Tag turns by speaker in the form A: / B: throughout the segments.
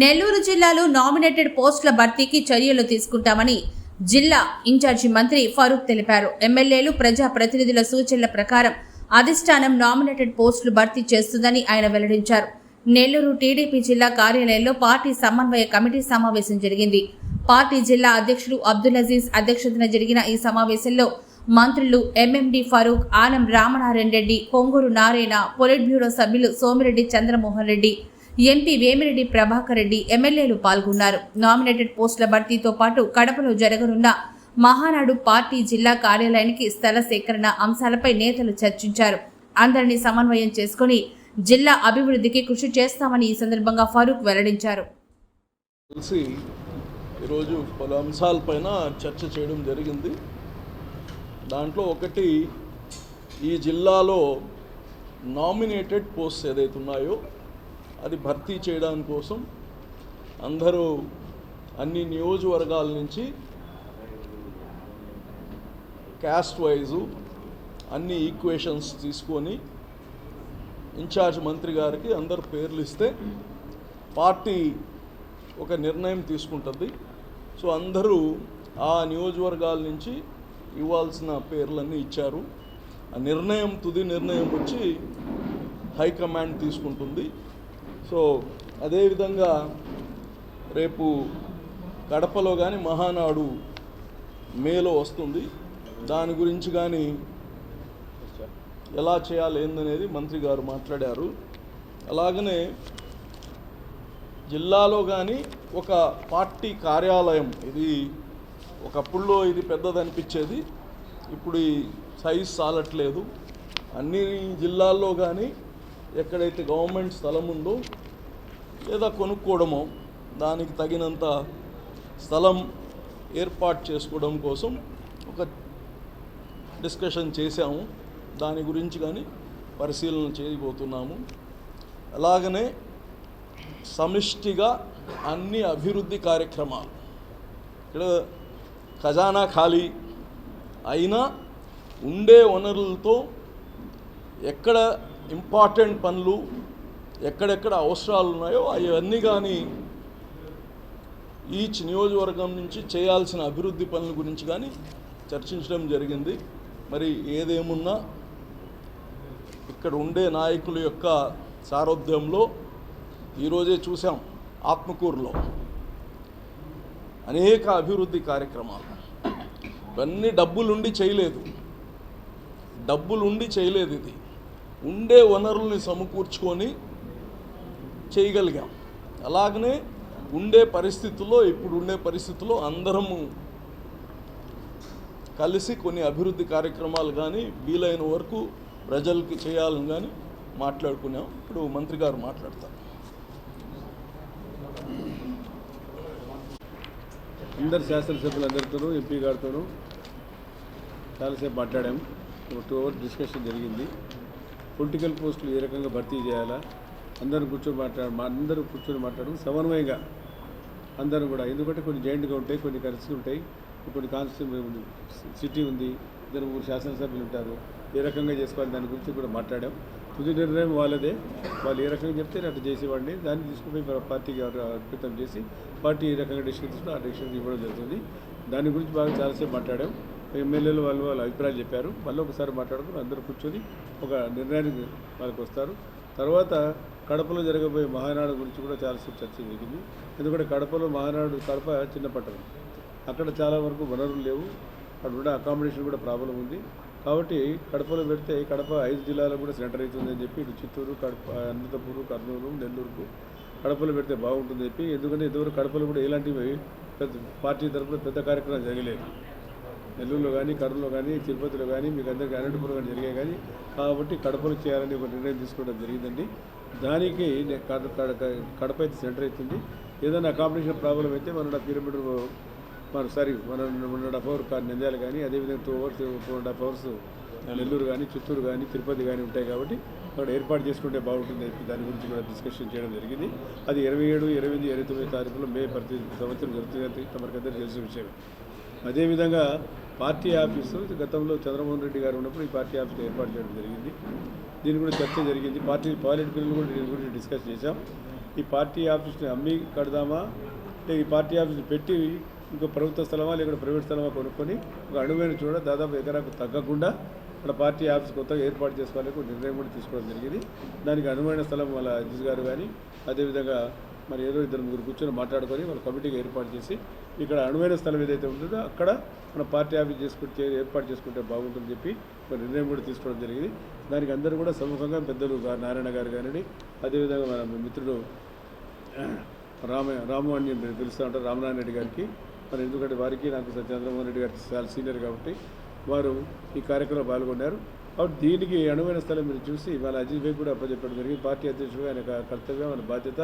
A: నెల్లూరు జిల్లాలో నామినేటెడ్ పోస్టుల భర్తీకి చర్యలు తీసుకుంటామని జిల్లా ఇన్ఛార్జి మంత్రి ఫరూక్ తెలిపారు. ఎమ్మెల్యేలు ప్రజా ప్రతినిధుల సూచనల ప్రకారం అధిష్టానం నామినేటెడ్ పోస్టులు భర్తీ చేస్తుందని ఆయన వెల్లడించారు. నెల్లూరు టీడీపీ జిల్లా కార్యాలయంలో పార్టీ సమన్వయ కమిటీ సమావేశం జరిగింది. పార్టీ జిల్లా అధ్యక్షుడు అబ్దుల్ అజీజ్ అధ్యక్షతన జరిగిన ఈ సమావేశంలో మంత్రులు MMD Farooq Anam Ramanarayana Reddy Ponguru Narayana politburo సభ్యులు సోమిరెడ్డి చంద్రమోహన్ రెడ్డి ఎంపీ వేమిరెడ్డి ప్రభాకర్ రెడ్డి ఎమ్మెల్యేలు పాల్గొన్నారు. నామినేటెడ్ పోస్టుల భర్తీతో పాటు కడపలో జరగనున్న మహానాడు పార్టీ జిల్లా కార్యాలయానికి స్థల సేకరణ అంశాలపై నేతలు చర్చించారు. అందరినీ సమన్వయం చేసుకుని జిల్లా అభివృద్ధికి కృషి చేస్తామని ఈ సందర్భంగా ఫారూక్ వెల్లడించారు.
B: కలిసి ఈరోజు పలు అంశాలపైన చర్చ చేయడం జరిగింది. దాంట్లో ఒకటి ఈ జిల్లాలో నామినేటెడ్ పోస్ట్ ఏదైతే ఉన్నాయో అది భర్తీ చేయడం కోసం అందరూ అన్ని నియోజకవర్గాల నుంచి క్యాస్ట్ వైజు అన్ని ఈక్వేషన్స్ తీసుకొని ఇన్ఛార్జ్ మంత్రి గారికి అందరు పేర్లు ఇస్తే పార్టీ ఒక నిర్ణయం తీసుకుంటుంది. సో అందరూ ఆ నియోజకవర్గాల నుంచి ఇవ్వాల్సిన పేర్లన్నీ ఇచ్చారు. ఆ నిర్ణయం తుది నిర్ణయం వచ్చి హైకమాండ్ తీసుకుంటుంది. సో అదేవిధంగా రేపు కడపలో కానీ మహానాడు మేలో వస్తుంది. దాని గురించి కానీ ఎలా చేయాలి ఏందనేది మంత్రి గారు మాట్లాడారు. అలాగనే జిల్లాలో కానీ ఒక పార్టీ కార్యాలయం ఇది ఒకప్పుడులో ఇది పెద్దది అనిపించేది ఇప్పుడు ఈ సైజ్ చాలట్లేదు అన్ని జిల్లాల్లో కానీ ఎక్కడైతే గవర్నమెంట్ స్థలం ఉందో లేదా కొనుక్కోవడమో దానికి తగినంత స్థలం ఏర్పాటు చేసుకోవడం కోసం ఒక డిస్కషన్ చేశాము. దాని గురించి కానీ పరిశీలన చేయబోతున్నాము. అలాగనే సమిష్టిగా అన్ని అభివృద్ధి కార్యక్రమాలు ఇక్కడ ఖజానా ఖాళీ అయినా ఉండే వనరులతో ఎక్కడ ఇంపార్టెంట్ పనులు ఎక్కడెక్కడ అవసరాలు ఉన్నాయో అవన్నీ కానీ ఈచ్ నియోజకవర్గం నుంచి చేయాల్సిన అభివృద్ధి పనుల గురించి కానీ చర్చించడం జరిగింది. మరి ఏదేమున్నా ఇక్కడ ఉండే నాయకుల యొక్క సారథ్యంలో ఈరోజే చూసాం ఆత్మకూరులో అనేక అభివృద్ధి కార్యక్రమాలు. ఇవన్నీ డబ్బులుండి చేయలేదు. డబ్బులుండి చేయలేదు ఇది. ఉండే వనరుల్ని సమకూర్చుకొని చేయగలిగాం. అలాగనే ఉండే పరిస్థితుల్లో ఇప్పుడు ఉండే పరిస్థితుల్లో అందరము కలిసి కొన్ని అభివృద్ధి కార్యక్రమాలు కానీ వీలైన వరకు ప్రజలకి చేయాలని కానీ మాట్లాడుకున్నాం. ఇప్పుడు మంత్రి గారు మాట్లాడతారు.
C: అందరు శాసనసభ్యులందరితోనూ ఎంపీ గారితోనూ చాలాసేపు మాట్లాడాము. ఒక టూ అవర్స్ డిస్కషన్ జరిగింది. పొలిటికల్ పోస్టులు ఏ రకంగా భర్తీ చేయాలా? అందరూ కూర్చొని మాట్లాడ మా అందరూ కూర్చొని మాట్లాడడం సమన్వయంగా అందరూ కూడా. ఎందుకంటే కొన్ని జాయింట్గా ఉంటాయి కొన్ని కలిసి ఉంటాయి. కొన్ని కాన్స్టిట్యూ సిటీ ఉంది ఇద్దరు మూడు శాసనసభ్యులు ఉంటారు. ఏ రకంగా చేసుకోవాలి దాని గురించి కూడా మాట్లాడాం. తుది నిర్ణయం వాళ్ళదే. వాళ్ళు ఏ రకంగా చెప్తే అట్లా చేసేవాడిని. దాన్ని తీసుకుపోయి పార్టీకి అర్పితం చేసి పార్టీ ఏ రకంగా డిసిషన్ తీసుకుంటే ఆ డిసిషన్ ఇవ్వడం జరుగుతుంది. దాని గురించి బాగా చాలాసేపు మాట్లాడాం. ఎమ్మెల్యేలు వాళ్ళు వాళ్ళ అభిప్రాయాలు చెప్పారు. మళ్ళీ ఒకసారి మాట్లాడుకుని అందరూ కూర్చొని ఒక నిర్ణయానికి వాళ్ళకి వస్తారు. తర్వాత కడపలో జరగబోయే మహానాడు గురించి కూడా చాలాసేపు చర్చ జరిగింది. ఎందుకంటే కడపలో మహానాడు కడప చిన్న పట్టణం. అక్కడ చాలా వరకు వనరులు లేవు. అక్కడ ఉన్న అకామిడేషన్ కూడా ప్రాబ్లం ఉంది. కాబట్టి కడపలో పెడితే కడప ఐదు జిల్లాలో కూడా సెంటర్ అవుతుందని చెప్పి ఇటు చిత్తూరు కడప అనంతపూరు కర్నూలు నెల్లూరుకు కడపలో పెడితే బాగుంటుంది చెప్పి. ఎందుకంటే ఇదివరకు కడపలో కూడా ఎలాంటివి పెద్ద పార్టీ తరఫున పెద్ద కార్యక్రమం జరగలేదు. నెల్లూరులో కానీ కర్నూలులో కానీ తిరుపతిలో కానీ మీకు అందరికీ అనంతపురం కానీ జరిగాయి కానీ కాబట్టి కడపలో చేయాలని ఒక నిర్ణయం తీసుకోవడం జరిగిందండి. దానికి కడప అయితే సెంటర్ అవుతుంది. ఏదైనా అకామిడేషన్ ప్రాబ్లం అయితే మన పిరమిడ్ మన సారీ మన one and half hour Nandyal కానీ అదేవిధంగా two hours two and half hours Nellore. కానీ చిత్తూరు కానీ తిరుపతి కానీ ఉంటాయి కాబట్టి అక్కడ ఏర్పాటు చేసుకుంటే బాగుంటుంది. దాని గురించి కూడా డిస్కషన్ చేయడం జరిగింది. అది ఇరవై ఏడు ఇరవై ఎనిమిది ఇరవై తొమ్మిది తారీఖులో మే ప్రతి సంవత్సరం జరుగుతుంది. తమరికి అందరికీ తెలిసిన విషయం అదేవిధంగా పార్టీ ఆఫీసు గతంలో చంద్రమోహన్ రెడ్డి గారు ఉన్నప్పుడు ఈ పార్టీ ఆఫీస్ ఏర్పాటు చేయడం జరిగింది. దీని కూడా చర్చ జరిగింది. పార్టీ పాలిట్ కూడా దీని గురించి డిస్కస్ చేశాం. ఈ పార్టీ ఆఫీస్ని అమ్మి కడదామా? ఈ పార్టీ ఆఫీస్ని పెట్టి ఇంకో ప్రభుత్వ స్థలమా లేకపోతే ప్రైవేట్ స్థలమా కొనుక్కొని ఒక అణువైన చూడ దాదాపు ఎకరాకు తగ్గకుండా ఇక్కడ పార్టీ ఆఫీస్ కొత్తగా ఏర్పాటు చేసుకోవాలి ఒక నిర్ణయం కూడా తీసుకోవడం జరిగింది. దానికి అనువైన స్థలం వాళ్ళ అజిత్ గారు కానీ అదేవిధంగా మరి ఏదో ఇద్దరు ముగ్గురు కూర్చొని మాట్లాడుకొని వాళ్ళ కమిటీగా ఏర్పాటు చేసి ఇక్కడ అనువైన స్థలం ఏదైతే ఉంటుందో అక్కడ మన పార్టీ ఆఫీస్ చేసుకుంటే ఏర్పాటు చేసుకుంటే బాగుంటుందని చెప్పి మరి నిర్ణయం కూడా తీసుకోవడం జరిగింది. దానికి అందరూ కూడా సముఖంగా పెద్దలు నారాయణ గారు కానివ్వండి అదేవిధంగా మన మిత్రుడు రామ రాము అని పిలుస్తూ ఉంటారు రామనారాయణ రెడ్డి గారికి. మరి ఎందుకంటే వారికి నాకు చంద్రమోహన్ రెడ్డి గారికి చాలా సీనియర్ కాబట్టి వారు ఈ కార్యక్రమంలో పాల్గొన్నారు. కాబట్టి దీనికి అనువైన స్థలం మీరు చూసి వాళ్ళ అజిత్ భాయ్ కూడా అప్పచెప్పడం జరిగింది. పార్టీ అధ్యక్షుడు ఆయన కర్తవ్యం ఆయన బాధ్యత.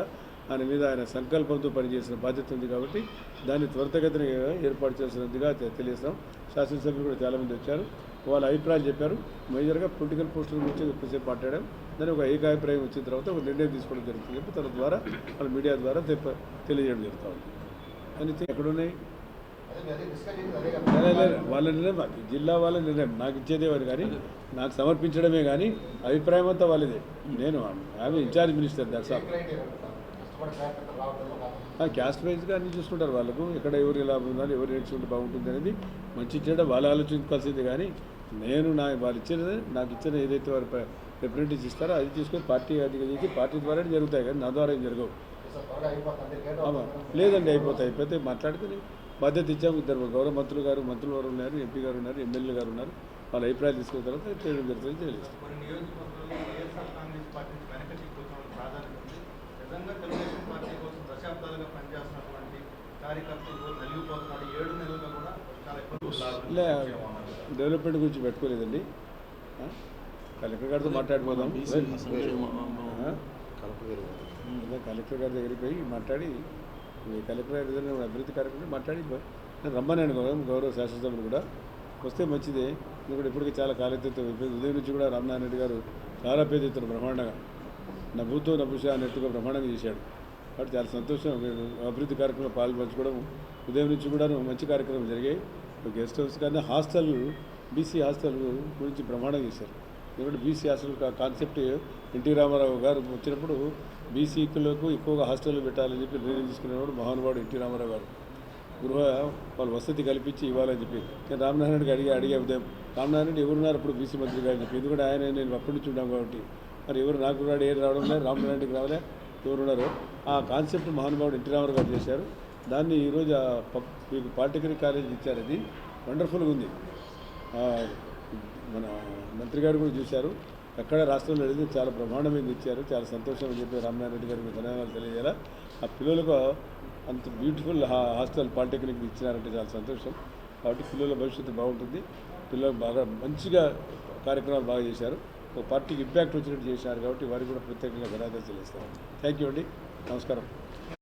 C: ఆయన మీద ఆయన సంకల్పంతో పనిచేసిన బాధ్యత ఉంది కాబట్టి దాన్ని త్వరితగతిన ఏర్పాటు చేసినందుగా తెలియజేస్తాం. శాసనసభ్యులు కూడా చాలామంది వచ్చారు. వాళ్ళ అభిప్రాయాలు చెప్పారు. మేజర్గా పొలిటికల్ పోస్టుల గురించి ఎక్కువసేపు మాట్లాడాం. దాని ఒక ఏకాభిప్రాయం వచ్చిన తర్వాత ఒక నిర్ణయం తీసుకోవడం జరుగుతుంది చెప్పి తన ద్వారా వాళ్ళ మీడియా ద్వారా తెప్ప- తెలియజేయడం జరుగుతూ ఉంది. అని ఎక్కడున్నాయి? వాళ్ళ నిర్ణయం జిల్లా వాళ్ళ నిర్ణయం. నాకు ఇచ్చేదే వారు కానీ నాకు సమర్పించడమే కానీ అభిప్రాయం అంతా వాళ్ళదే. నేను ఆమె ఇన్ఛార్జ్ మినిస్టర్ దట్స్ క్యాస్ట్ వైజ్గా అన్ని చూసుకుంటారు వాళ్ళకు. ఎక్కడ ఎవరు ఎలా ఉండాలి ఎవరు నేర్చుకుంటే బాగుంటుంది అనేది మంచి చెడ్డ వాళ్ళు ఆలోచించుకోవాల్సింది కానీ నేను నా వాళ్ళు ఇచ్చేది నాకు ఇచ్చిన ఏదైతే వారు రిప్రజెంటేటివ్స్ ఇస్తారో అది తీసుకొని పార్టీ అది చేసి పార్టీ ద్వారా జరుగుతాయి కానీ నా ద్వారా ఏం జరగవు. లేదండి అయిపోతాయి. అయిపోతే మాట్లాడుకుని బాధ్యత ఇచ్చాము ఇద్దరు. గౌరవ మంత్రులు గారు మంత్రులు గారు ఉన్నారు ఎంపీ గారు ఉన్నారు ఎమ్మెల్యే గారు ఉన్నారు. వాళ్ళ అభిప్రాయాలు తీసుకున్న తర్వాత చేయడం జరుగుతుంది తెలియజేస్తాం
D: కొన్ని నియోజకవర్గాల్లో వైఎస్ఆర్ కాంగ్రెస్ పార్టీ వెనకటి కూర్చోవడం ప్రాధాన్యత ఉంది నిజంగా తెలుగుదేశం పార్టీ కోసం దశాబ్దాలుగా పనిచేస్తున్నటువంటి కార్యకర్తలు నలిగిపోతున్నారు ఏడు నెలలుగా కూడా చాలా ఇబ్బందులు
C: లే డెవలప్మెంట్ గురించి పెట్టుకోలేదండి? కలెక్టర్ గారితో మాట్లాడిపోదాం. కలెక్టర్ గారి దగ్గరికి పోయి మాట్లాడి ఈ కలెక్టర్ గారి ఏదైనా అభివృద్ధి కార్యక్రమం మాట్లాడి రమ్మన్నాను గౌరవ గౌరవ శాసనసభ్యులు కూడా. వస్తే మంచిదే. ఎందుకంటే ఇప్పటికీ చాలా కాలెత్తుతో ఉదయం నుంచి కూడా రామనారాయణ రెడ్డి గారు చాలా పేద ఎత్తున బ్రహ్మాండంగా నా భూతో నా భూష అన్నట్టుగా బ్రహ్మాండంగా చేశాడు. కాబట్టి చాలా సంతోషం. అభివృద్ధి కార్యక్రమంలో పాల్పంచుకోవడం ఉదయం నుంచి కూడా మంచి కార్యక్రమం జరిగాయి. గెస్ట్ హౌస్ కానీ హాస్టల్ బీసీ హాస్టల్ గురించి ప్రమాణం చేశారు. ఎందుకంటే BC hostel concept NT Ramarao గారు వచ్చినప్పుడు బీసీకులకు ఎక్కువగా హాస్టల్ పెట్టాలని చెప్పి నిర్ణయం తీసుకునేవాడు మహానుభావుడు ఎన్టీ రామారావు గారు. గృహ వాళ్ళు వసతి కల్పించి ఇవ్వాలని చెప్పి. నేను రామనారాయణకి అడిగి అడిగే ఉదయం రామనారాయణ రెడ్డి ఎవరున్నారు అప్పుడు బీసీ మంత్రి గారు చెప్పి. ఎందుకంటే ఆయన నేను అప్పటి నుంచి ఉన్నాం కాబట్టి. మరి ఎవరు నాకు కూడా ఏం రావడం లేదు రామనారాయణకి రెడ్డికి రావలే ఆ కాన్సెప్ట్ మహానుభావుడు ఎన్టీ రామారావు గారు చేశారు. దాన్ని ఈరోజు మీకు పాలిటెక్నిక్ కాలేజ్ ఇచ్చారు. అది వండర్ఫుల్గా ఉంది. మన మంత్రి గారు కూడా చూశారు. ఎక్కడ రాష్ట్రంలో వెళ్ళి చాలా బ్రహ్మాండమైన ఇచ్చారు. చాలా సంతోషం అని చెప్పి రామనారాయణ రెడ్డి గారికి ధన్యవాదాలు తెలియజేయాలా. ఆ పిల్లలకు అంత బ్యూటిఫుల్ హా- హాస్టల్ పాలిటెక్నిక్ ఇచ్చినారంటే చాలా సంతోషం. కాబట్టి పిల్లల భవిష్యత్తు బాగుంటుంది. పిల్లలు బాగా మంచిగా కార్యక్రమాలు బాగా చేశారు. ఒక పార్టీకి ఇంపాక్ట్ వచ్చినట్టు చేశారు కాబట్టి వారికి కూడా ప్రత్యేకంగా ధన్యవాదాలు చెల్లిస్తాను థ్యాంక్ యూ అండి. నమస్కారం.